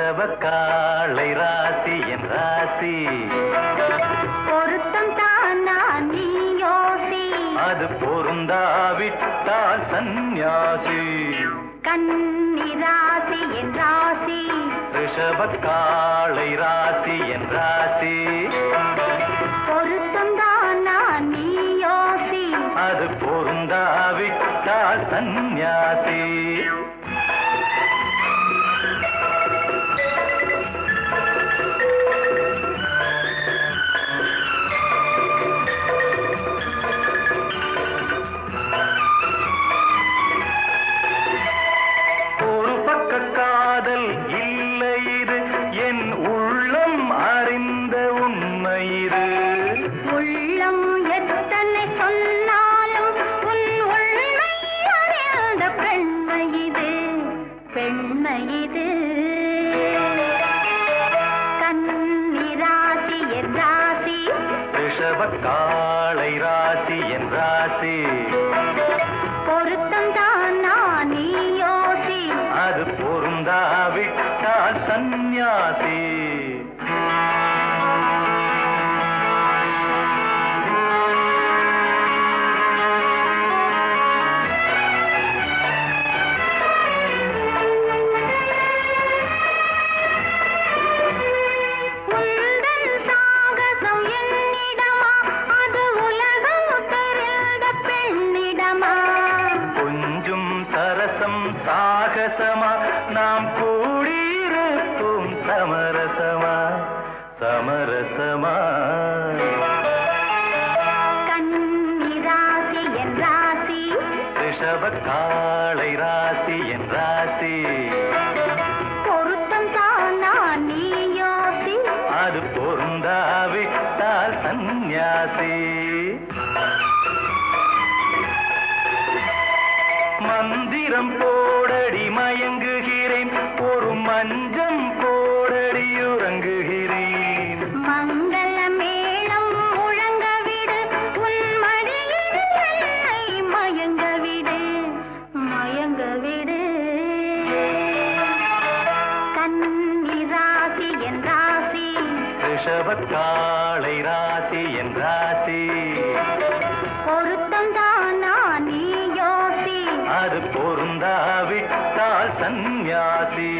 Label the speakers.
Speaker 1: ரிஷபக்காளை ராசி என் ராசி.
Speaker 2: பொருத்தம் தானா நீ யோசி.
Speaker 1: அது பொருந்தாவிட்டால் சந்நியாசி.
Speaker 2: கன்னி ராசி என் ராசி.
Speaker 1: ரிஷபக்காளை ராசி என் ராசி.
Speaker 2: பொருத்தம் தானா நீ யோசி.
Speaker 1: அது பொருந்தாவிட்டால் சந்நியாசி. ரிஷபக்காளை ராசி என் ராசி.
Speaker 2: பொருத்தம் தானா நீ யோசி
Speaker 1: அது பொருந்தாவிட்டால் சந்நியாசி.
Speaker 2: சாகசமா
Speaker 1: நாம் கூடியிருப்போம் சமரசமா? சமரசமா?
Speaker 2: ராசி என் ராசி.
Speaker 1: என் ராசி.
Speaker 2: பொருத்தம் தானா நீ யோசி
Speaker 1: அது பொருந்தாவிட்டால் சந்நியாசி. மந்திரம் போடடி மயங்குகிறேன். ஒரு மஞ்சம் போடடி உறங்குகிறேன்.
Speaker 2: மங்கள மேளம் முழங்க விடு உன் மடியில் என்னை மயங்க விடு மயங்க விடு கன்னி ராசி என் ராசி.
Speaker 1: ரிஷபக்காளை ராசி सन्न्यासी।